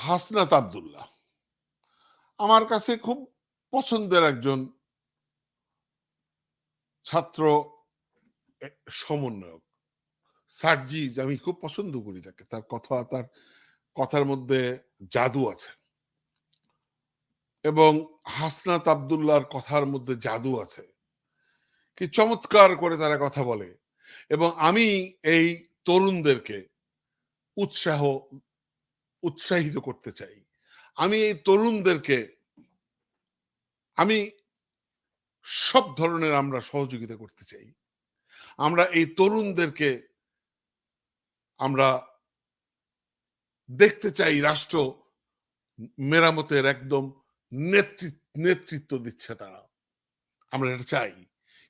হাসনাত আবদুল্লাহ। আমার কাছে খুব পছন্দের একজন ছাত্র সমন্বয়ক, সার্জিজ, আমি খুব পছন্দ করি তাকে। তার কথা, তার কথার মধ্যে জাদু আছে। এবং হাসনাত আব্দুল্লাহর কথার মধ্যে জাদু আছে। কি চমৎকার করে তারা কথা বলে। এবং আমি এই তরুণদেরকে উৎসাহ উৎসাহিত করতে চাই। আমি এই তরুণদেরকে, আমি সব ধরনের আমরা সহযোগিতা করতে চাই। আমরা এই তরুণদেরকে, আমরা দেখতে চাই রাষ্ট্র মেরামতের একদম নেতৃত্ব নেতৃত্ব দিচ্ছে তারা। আমরা এটা চাই।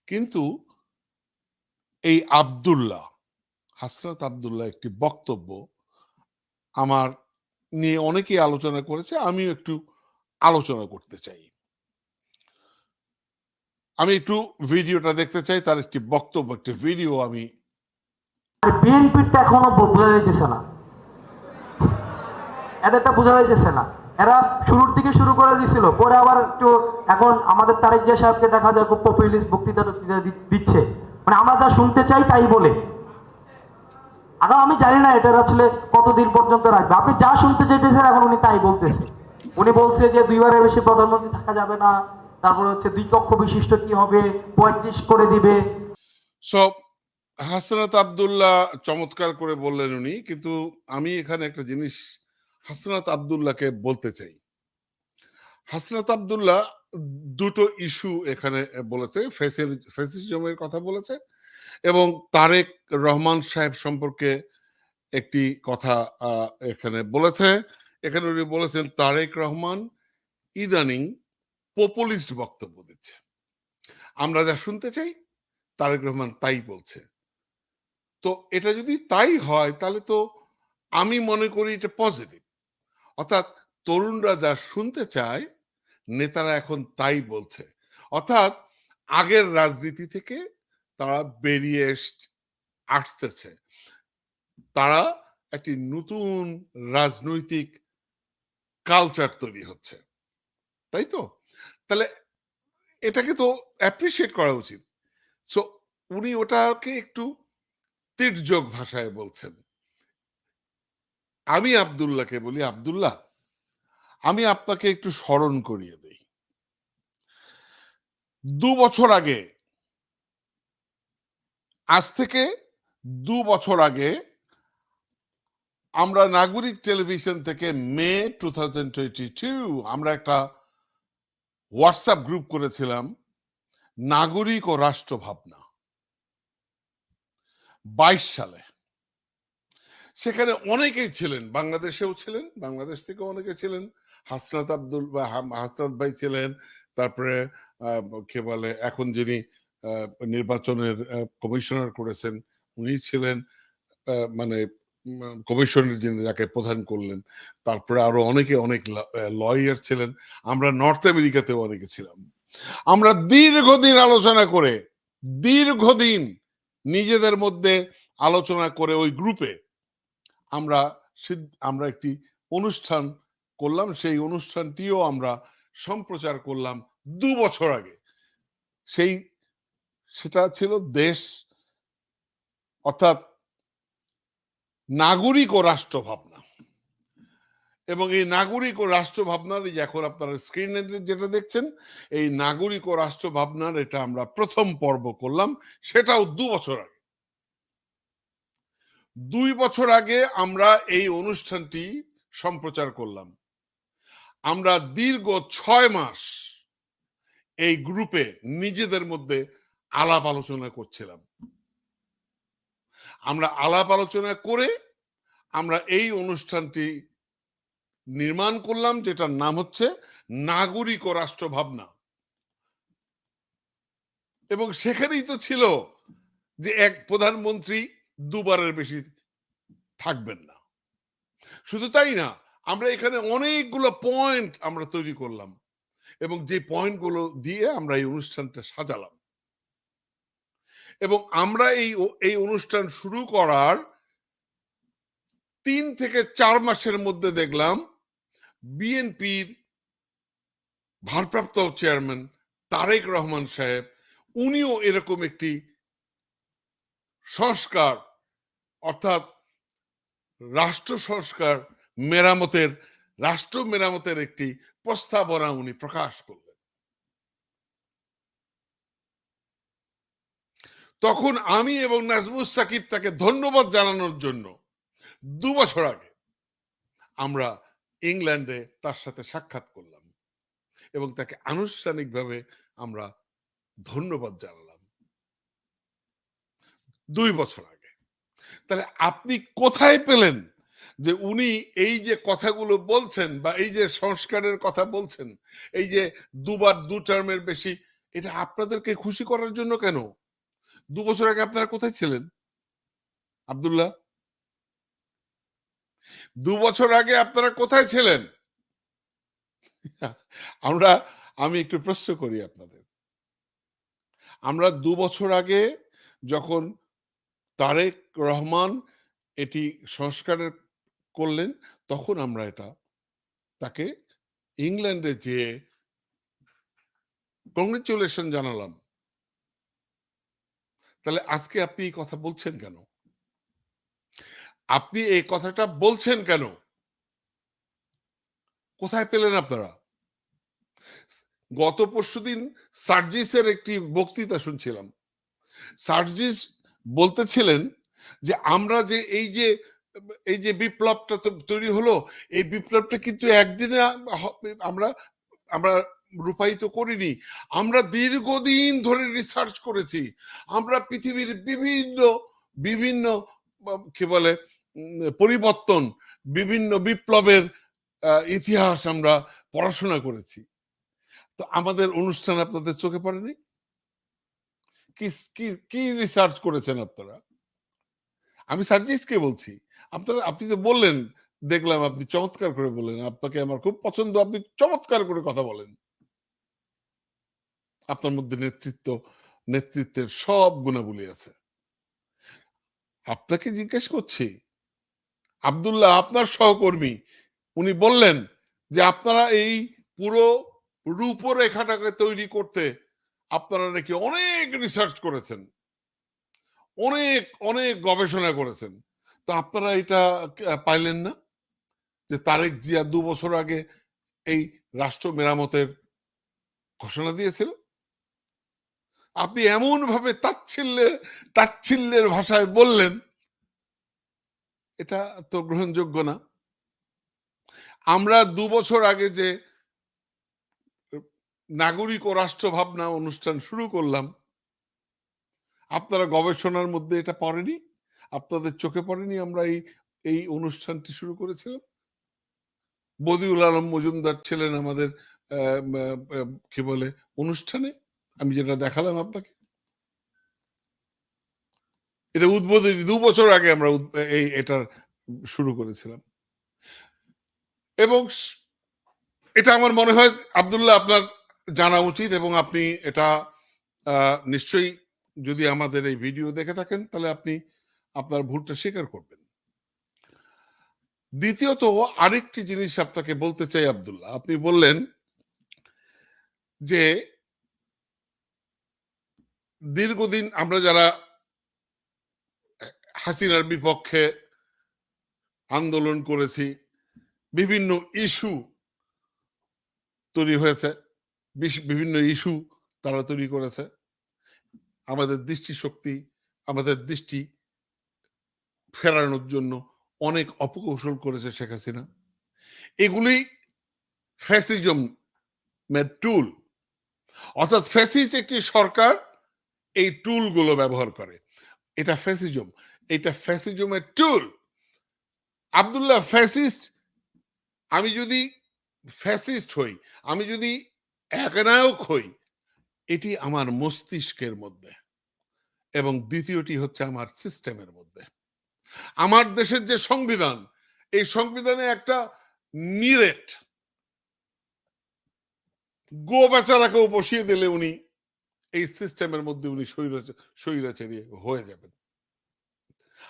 কিন্তু এই আব্দুল্লাহ, হাসরাত আবদুল্লাহ একটি বক্তব্য, আমার নিয়ে অনেকেই আলোচনা করেছে, আমিও একটু আলোচনা করতে চাই। আমি একটু ভিডিওটা দেখতে চাই, তার একটি বক্তব্য, একটি ভিডিও আমি আর বিএনপিরটা এখনও বোঝা যাইতেছে না। এদেরটা বোঝা যাইতেছে না। এরা শুরুর দিকে শুরু করে দিছিল, পরে আবার একটু এখন আমাদের তারেক জিয়া সাহেবকে দেখা যায় খুব পপুলিস্ট বক্তৃতা দিচ্ছে। মানে আমরা যা শুনতে চাই তাই বলে। এখন আমি জানি না এটার আসলে কতদিন পর্যন্ত রাখবে। আপনি যা শুনতে চাইতেছেন এখন উনি তাই বলতেছে। উনি বলছে যে দুইবারের বেশি প্রধানমন্ত্রী থাকা যাবে না, তারপরে হচ্ছে দুই কক্ষ বিশিষ্ট কি হবে, পঁয়ত্রিশ করে দিবে। সব হাসনাত আব্দুল্লাহ চমৎকার করে বললেন উনি, কিন্তু আমি এখানে একটা জিনিস হাসনাত আব্দুল্লাহকে বলতে চাই। হাসনাত আবদুল্লাহ দুটো ইস্যু এখানে বলেছে ফেসিজমের কথা বলেছে এবং তারেক রহমান সাহেব সম্পর্কে একটি কথা এখানে বলেছে। এখানে উনি বলেছেন, তারেক রহমান ইদানিং পপুলিস্ট বক্তব্য দিচ্ছে। আমরা যা শুনতে চাই, তারেক রহমান তাই বলছে। তো এটা যদি তাই হয়, তাহলে তো আমি মনে করি এটা পজিটিভ। অর্থাৎ তরুণরা যা শুনতে চায়, নেতারা এখন তাই বলছে। অর্থাৎ আগের রাজনীতি থেকে তারা বেরিয়ে আসতেছে। তারা একটি নতুন রাজনৈতিক কালচার তৈরি হচ্ছে। তাই তো? তাহলে এটাকে তো অ্যাপ্রিসিয়েট করা উচিত। সো উনি ওটাকে একটু তির্যক ভাষায় বলছেন। আমি আব্দুল্লাহকে বলি, আব্দুল্লাহ, আমি আপনাকে একটু স্মরণ করিয়ে দেই। দু বছর আগে আজ থেকে দু বছর আগে আমরা নাগরিক টেলিভিশন থেকে May two thousand twenty two আমরা একটা হোয়াটসঅ্যাপ গ্রুপ করেছিলাম, নাগরিক ও রাষ্ট্র ভাবনা। বাইশ সালে। সেখানে অনেকেই ছিলেন, বাংলাদেশেও ছিলেন, বাংলাদেশ থেকে অনেকে ছিলেন। হাসনাত আব্দুল হাসনাত ভাই ছিলেন, তারপরে কে বলে, এখন যিনি নির্বাচনের কমিশনার করেছেন। উনি ছিলেন মানে কমিশনের যিনি, যাকে প্রধান করলেন। তারপরে আরও অনেকে, অনেক লয়ার ছিলেন। আমরা নর্থ আমেরিকাতেও অনেকে ছিলাম। আমরা দীর্ঘদিন আলোচনা করে, দীর্ঘদিন নিজেদের মধ্যে আলোচনা করে ওই গ্রুপে আমরা আমরা একটি অনুষ্ঠান করলাম। সেই অনুষ্ঠানটিও আমরা সম্প্রচার করলাম দু বছর আগে। সেই সেটা ছিল দেশ, অর্থাৎ নাগরিক ও রাষ্ট্র ভাবনা এবং এই নাগরিক ও রাষ্ট্র ভাবনার এই এখন আপনারা স্ক্রিনে যেটা দেখছেন, এই নাগরিক ও রাষ্ট্র ভাবনার এটা আমরা প্রথম পর্ব করলাম, সেটাও দু বছর আগে। দুই বছর আগে আমরা এই অনুষ্ঠানটি সম্প্রচার করলাম। আমরা দীর্ঘ ছয় মাস এই গ্রুপে নিজেদের মধ্যে আলাপ আলোচনা করছিলাম। আমরা আলাপ আলোচনা করে আমরা এই অনুষ্ঠানটি নির্মাণ করলাম, যেটার নাম হচ্ছে নাগরিক ও রাষ্ট্র ভাবনা। এবং সেখানেই তো ছিল যে এক প্রধানমন্ত্রী দুবারের বেশি থাকবেন না। শুধু তাই না, আমরা এখানে অনেকগুলো পয়েন্ট আমরা তৈরি করলাম এবং যে পয়েন্টগুলো দিয়ে আমরা এই অনুষ্ঠানটা সাজালাম। এবং আমরা এই এই অনুষ্ঠান শুরু করার তিন থেকে চার মাসের মধ্যে দেখলাম বিএনপির ভারপ্রাপ্ত চেয়ারম্যান তারেক রহমান সাহেব, উনিও এরকম একটি সংস্কার, অর্থাৎ রাষ্ট্র সংস্কার মেরামতের, রাষ্ট্র মেরামতের একটি প্রস্তাবনা উনি প্রকাশ করলেন। তখন আমি এবং নাজমুস সাকিব তাকে ধন্যবাদ জানানোর জন্য দু বছর আগে আমরা ইংল্যান্ডে তার সাথে সাক্ষাৎ করলাম এবং তাকে আনুষ্ঠানিকভাবে আমরা ধন্যবাদ জানালাম। দুই বছর আগে। তাহলে আপনি কোথায় পেলেন যে উনি এই যে কথাগুলো বলছেন বা এই যে সংস্কারের কথা বলছেন, এই যে দুবার দু টার্মের বেশি, এটা আপনাদেরকে খুশি করার জন্য কেন? দু বছর আগে আপনারা কোথায় ছিলেন? আব্দুল্লাহ? দু বছর আগে আপনারা কোথায় ছিলেন? আমরা, আমি একটু প্রশ্ন করি আপনাদের। আমরা দু বছর আগে যখন তারেক রহমান এটি সংস্কারের করলেন, তখন আমরা এটা, তাকে ইংল্যান্ডে যে কংগ্রেচুলেশন জানালাম। তাহলে আজকে আপনি এই কথা বলছেন কেন? আপনি এই কথাটা বলছেন কেন? কোথায় পেলেন আপনারা? গত পরশুদিন সার্জিসের একটি বক্তৃতা শুনছিলাম। সার্জিস বলতেছিলেন যে, আমরা যে এই যে এই যে বিপ্লবটা তৈরি হলো, এই বিপ্লবটা কিন্তু একদিনে আমরা আমরা রূপায়িত করিনি। আমরা দীর্ঘদিন ধরে রিসার্চ করেছি। আমরা পৃথিবীর বিভিন্ন বিভিন্ন কি বলে পরিবর্তন, বিভিন্ন বিপ্লবের ইতিহাস আমরা পড়াশোনা করেছি। তো আমাদের অনুষ্ঠান আপনাদের চোখে পড়েনি? কি কি কি রিসার্চ করেছেন আপনারা? আমি সার্জিসকে বলছি? আপনারা, আপনি যে বললেন, দেখলাম আপনি চমৎকার করে বললেন। আপনাকে আমার খুব পছন্দ, আপনি চমৎকার করে কথা বলেন। আপনার মধ্যে নেতৃত্ব, নেতৃত্বের সব গুণাবলী আছে। আপনাকে জিজ্ঞেস করছি, আব্দুল্লাহ আপনার সহকর্মী, উনি বললেন যে আপনারা এই পুরো রূপরেখাটাকে তৈরি করতে আপনারা নাকি অনেক রিসার্চ করেছেন। অনেক অনেক গবেষণা করেছেন। তো আপনারা এটা পাইলেন না? যে তারেক জিয়া দু বছর আগে এই রাষ্ট্র মেরামতের ঘোষণা দিয়েছিল? আপনি এমন ভাবে তাচ্ছিল্যে, তাচ্ছিল্যের ভাষায় বললেন, এটা তো গ্রহণযোগ্য না। আমরা দু বছর আগে যে নাগরিক ও রাষ্ট্র ভাবনা অনুষ্ঠান শুরু করলাম, আপনারা গবেষণার মধ্যে এটা পড়েনি? আপনাদের চোখে পড়েনি আমরা এই এই অনুষ্ঠানটি শুরু করেছিলাম? বদিউল আলম মজুমদার ছিলেন আমাদের কি বলে, অনুষ্ঠানে? আমি যেটা দেখালাম আপনাকে, এটা উদ্বোধনী, দু বছর আগে আমরা এই, এটা শুরু করেছিলাম। এবং এটা আমার মনে হয় আব্দুল্লাহ আপনার জানা উচিত এবং আপনি এটা নিশ্চয়ই যদি আমাদের এই ভিডিও দেখে থাকেন, তাহলে আপনি আপনার ভুলটা স্বীকার করবেন। দ্বিতীয়ত, আরেকটি জিনিস আপনাকে বলতে চাই আব্দুল্লাহ। আপনি বললেন যে দীর্ঘদিন আমরা যারা হাসিনার বিপক্ষে আন্দোলন করেছি, বিভিন্ন ইস্যু তৈরি হয়েছে বিভিন্ন ইস্যু তারা তৈরি করেছে। আমাদের দৃষ্টিশক্তি, আমাদের দৃষ্টি ফেরানোর জন্য অনেক অপকৌশল করেছে শেখ হাসিনা। এগুলি ফ্যাসিজম টুল অর্থাৎ ফ্যাসিস্ট একটি সরকার এই টুলগুলো ব্যবহার করে। এটা ফ্যাসিজম। এটা ফ্যাসিজমের টুল আব্দুল্লাহ ফ্যাসিস্ট আমি যদি ফ্যাসিস্ট হই, আমি যদি একনায়ক হই, এটি আমার মস্তিষ্কের মধ্যে এবং দ্বিতীয়টি হচ্ছে আমার সিস্টেমের মধ্যে। আমার দেশের যে সংবিধান, এই সংবিধানে একটা নিরেট গো বেচারাকেও বসিয়ে দিলে উনি এই সিস্টেমের মধ্যে উনি স্বৈরাচ- স্বৈরাচারী হয়ে যাবেন।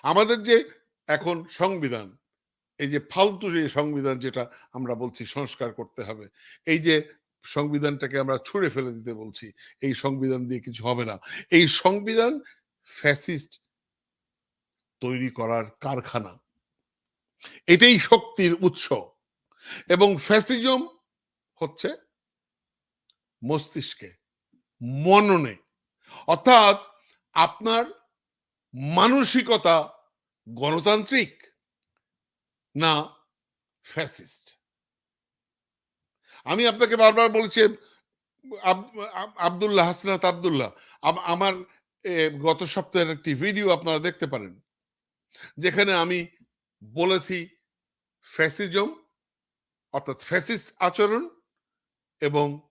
আমাদের যে এখন সংবিধান, এই যে ফালতু যে সংবিধান যেটা আমরা বলছি সংস্কার করতে হবে, এই যে সংবিধানটাকে আমরা ছুঁড়ে ফেলে দিতে বলছি, এই সংবিধান দিয়ে কিছু হবে না। এই সংবিধান ফ্যাসিস্ট তৈরি করার কারখানা। এটাই শক্তির উৎস। এবং ফ্যাসিজম হচ্ছে মস্তিষ্কে। মননে অর্থাৎ আপনার মানসিকতা গণতান্ত্রিক না ফ্যাসিস্ট। আমি আপনাকে বারবার বলছি, আব- আব- আব্দুল্লাহ, হাসনাত আব্দুল্লাহ, আম- আমার গত সপ্তাহের একটি ভিডিও আপনারা দেখতে পারেন, যেখানে আমি বলেছি ফ্যাসিজম, অর্থাৎ ফ্যাসিস্ট আচরণ এবং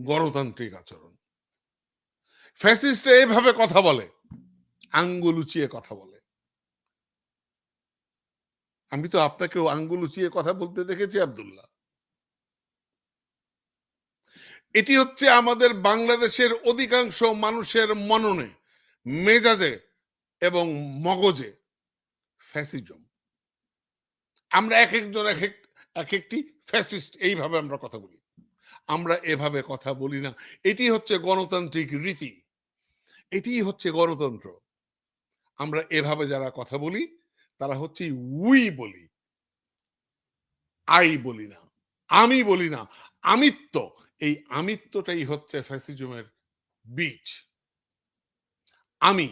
গণতান্ত্রিক আচরণ। ফ্যাসিস্ট এইভাবে কথা বলে, আঙ্গুল উঁচিয়ে কথা বলে। আমি তো আপনাকেও আঙ্গুল উঁচিয়ে কথা বলতে দেখেছি, আব্দুল্লাহ। এটি হচ্ছে আমাদের বাংলাদেশের অধিকাংশ মানুষের মননে, মেজাজে এবং মগজে ফ্যাসিজম। আমরা এক একজন এক এক এক একটি ফ্যাসিস্ট, এইভাবে আমরা কথা বলি। আমরা এভাবে কথা বলি না। এটি হচ্ছে গণতান্ত্রিক রীতি। এটি হচ্ছে গণতন্ত্র। আমরা এভাবে যারা কথা বলি, তারা হচ্ছে উই বলি। আই বলি না, আমি বলি না, আমিত্ব। এই আমিত্বটাই হচ্ছে ফ্যাসিজমের বীজ। আমি,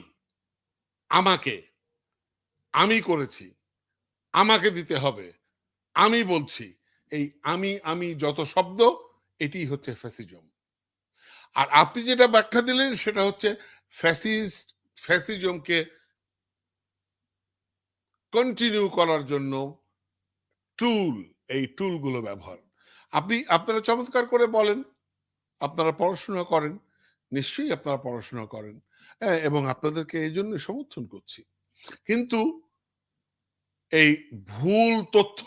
আমাকে, আমি করেছি, আমাকে দিতে হবে, আমি বলছি। এই আমি আমি যত শব্দ এটি হচ্ছে ফ্যাসিজম। আর আপনি যেটা ব্যাখ্যা দিলেন, সেটা হচ্ছে ফ্যাসিস্ট ফ্যাসিজমকে কন্টিনিউ করার জন্য টুল এই টুলগুলো ব্যবহার। আপনি আপনারা চমৎকার করে বলেন আপনারা পড়াশোনা করেন নিশ্চয়ই আপনারা পড়াশোনা করেন হ্যাঁ, এবং আপনাদেরকে এই জন্য সমর্থন করছি। কিন্তু এই ভুল তথ্য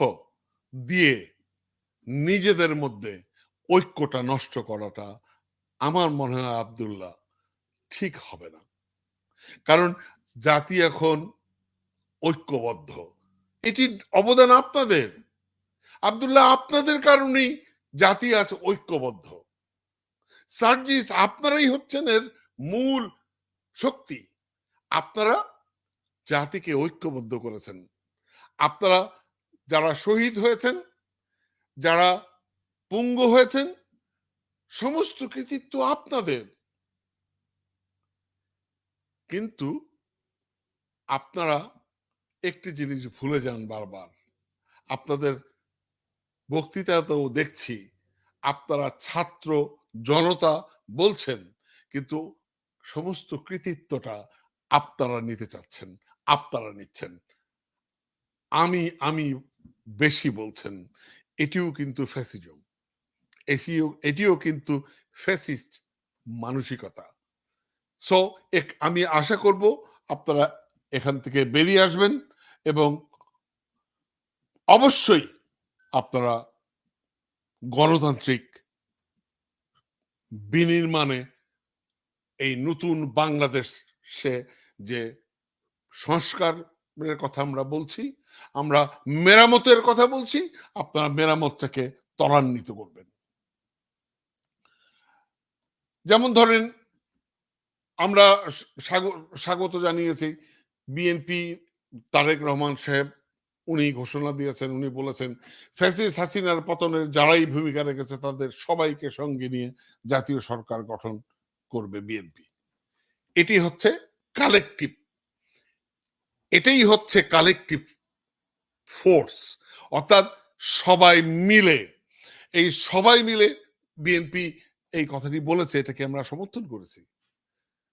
দিয়ে নিজেদের মধ্যে ঐক্যটা নষ্ট করাটা আমার মনে হয় আব্দুল্লাহ ঠিক হবে না। কারণ জাতি এখন ঐক্যবদ্ধ। এটির অবদান আপনাদের। আব্দুল্লাহ, আপনাদের কারণেই জাতি আছে ঐক্যবদ্ধ। সার্জিস, আপনারাই হচ্ছেন এর মূল শক্তি। আপনারা জাতিকে ঐক্যবদ্ধ করেছেন। আপনারা যারা শহীদ হয়েছেন, যারা পুঙ্গ হয়েছেন, সমস্ত কৃতিত্ব আপনাদের। কিন্তু আপনারা একটি জিনিস ভুলে যান বারবার। আপনাদের বক্তৃতাতেও দেখছি, আপনারা ছাত্র জনতা বলছেন, কিন্তু সমস্ত কৃতিত্বটা আপনারা নিতে চাচ্ছেন, আপনারা নিচ্ছেন। আমি আমি বেশি বলছেন, এটিও কিন্তু ফ্যাসিজম। এটিও কিন্তু ফ্যাসিস্ট মানসিকতা। সো আমি আশা করব আপনারা এখান থেকে বেরিয়ে আসবেন এবং অবশ্যই আপনারা গণতান্ত্রিক বিনির্মাণে এই নতুন বাংলাদেশে যে সংস্কারের কথা আমরা বলছি, আমরা মেরামতের কথা বলছি, আপনারা মেরামতটাকে ত্বরান্বিত করবেন। যেমন ধরেন আমরা স্বাগত জানিয়েছি। বিএনপি তারেক রহমান সাহেব, উনি ঘোষণা দিয়েছেন, উনি বলেছেন ফ্যাসিস হাসিনার পতনের যারাই ভূমিকা রেখেছে, তাদের সবাইকে সঙ্গে নিয়ে জাতীয় সরকার গঠন করবে বিএনপি এটি হচ্ছে কালেকটিভ এটাই হচ্ছে কালেকটিভ ফোর্স অর্থাৎ সবাই মিলে, এই সবাই মিলে বিএনপি এই কথাটি বলেছে, এটাকে আমরা সমর্থন করেছি।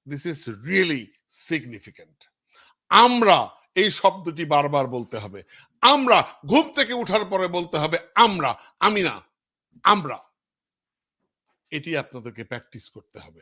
দিস ইজ রিয়েলি সিগনিফিক্যান্ট আমরা এই শব্দটি বারবার বলতে হবে। আমরা ঘুম থেকে উঠার পরে বলতে হবে, আমরা, আমি না, আমরা। এটি আপনাদেরকে প্র্যাকটিস করতে হবে।